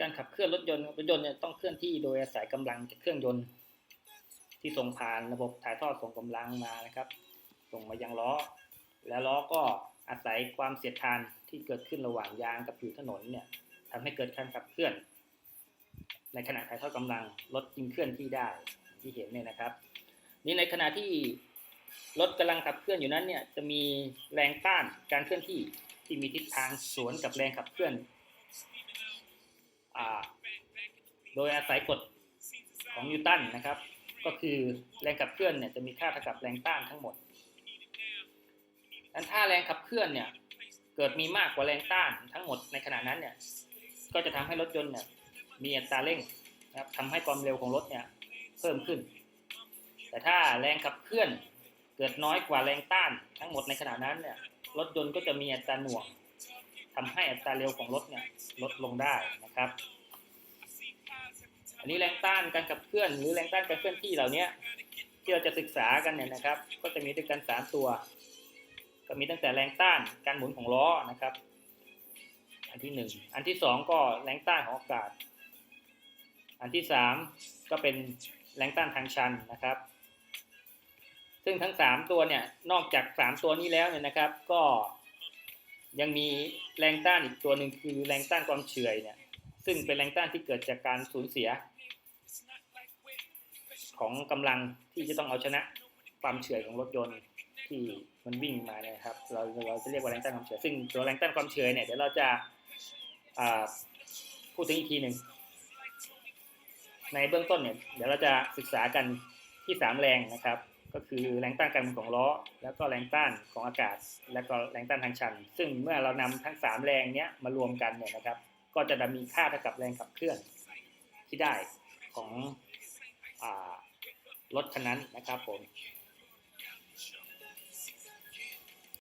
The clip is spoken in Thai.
การขับเคลื่อนรถยนต์รถยนต์เนี่ยต้องเคลื่อนที่โดยอาศัยกำลังจากเครื่องยนต์ ที่ส่งผ่านระบบถ่ายทอดส่งกำลังมานะครับ ส่งมายังล้อ แล้วล้อก็อาศัยความเสียดทานที่เกิดขึ้นระหว่างยางกับผิวถนนเนี่ยทำให้เกิดการขับเคลื่อน ในขณะถ่ายทอดกำลังรถจึงเคลื่อนที่ได้ที่เห็นเนี่ยนะครับ นี่ในขณะที่รถกำลังขับเคลื่อนอยู่นั้นเนี่ยจะมีแรงต้านการเคลื่อนที่ที่มีทิศทางสวนกับแรงขับเคลื่อน โดยอาศัยกฎของนิวตันนะครับ ก็คือแรงขับเคลื่อนเนี่ยจะมีค่าเท่ากับแรงต้านทั้งหมดนั้นถ้าแรงขับเคลื่อนเนี่ยเกิดมีมากกว่าแรงต้านทั้งหมดในขณะนั้นเนี่ยก็จะทำให้รถยนต์เนี่ยมีอัตราเร่งนะครับทำให้ความเร็วของรถเนี่ยเพิ่มขึ้น แต่ถ้าแรงขับเคลื่อนเกิดน้อยกว่าแรงต้านทั้งหมดในขณะนั้นเนี่ยรถยนต์ก็จะมีอัตราหน่วง ทำให้อัตราเร็วของรถเนี่ยลดลงได้นะครับ อันนี้แรงต้านการขับเคลื่อนหรือแรงต้านการเคลื่อนที่เหล่านี้ที่เราจะศึกษากันเนี่ยนะครับ ก็จะมีด้วยกัน 3 ตัว ก็มีตั้งแต่แรงต้านการหมุนของล้อนะครับ อันที่ 1 อันที่ 2 ก็แรงต้านของอากาศ อันที่ 3 ก็เป็นแรงต้านทางชันนะครับซึ่งทั้ง 3 ตัวเนี่ย นอกจาก 3 ตัวนี้แล้วเนี่ยนะครับ ก็ ยังมีแรงต้านอีกตัวหนึ่งคือแรงต้านความเฉื่อยเนี่ย ซึ่งเป็นแรงต้านที่เกิดจากการสูญเสีย ของกำลังที่จะต้องเอาชนะความเฉื่อยของรถยนต์ที่มันวิ่งมานี่ยครับ เราเราจะเรียกว่าแรงต้านความเฉื่อยซึ่งตัวแรงต้านความเฉื่อยเนี่ยเดี๋ยวเราจะพูดถึงอีกทีหนึ่งในเบื้องต้นเนี่ยเดี๋ยวเราจะศึกษากันที่สามแรงนะครับ ก็คือแรงต้านการหมุนของล้อ แล้วก็แรงต้านของอากาศ แล้วก็แรงต้านทางชัน ซึ่งเมื่อเรานำทั้งสามแรงเนี้ยมารวมกันเนี่ยนะครับ ก็จะมีค่าเท่ากับแรงขับเคลื่อนที่ได้ของอรถคันนั้นนะครับผม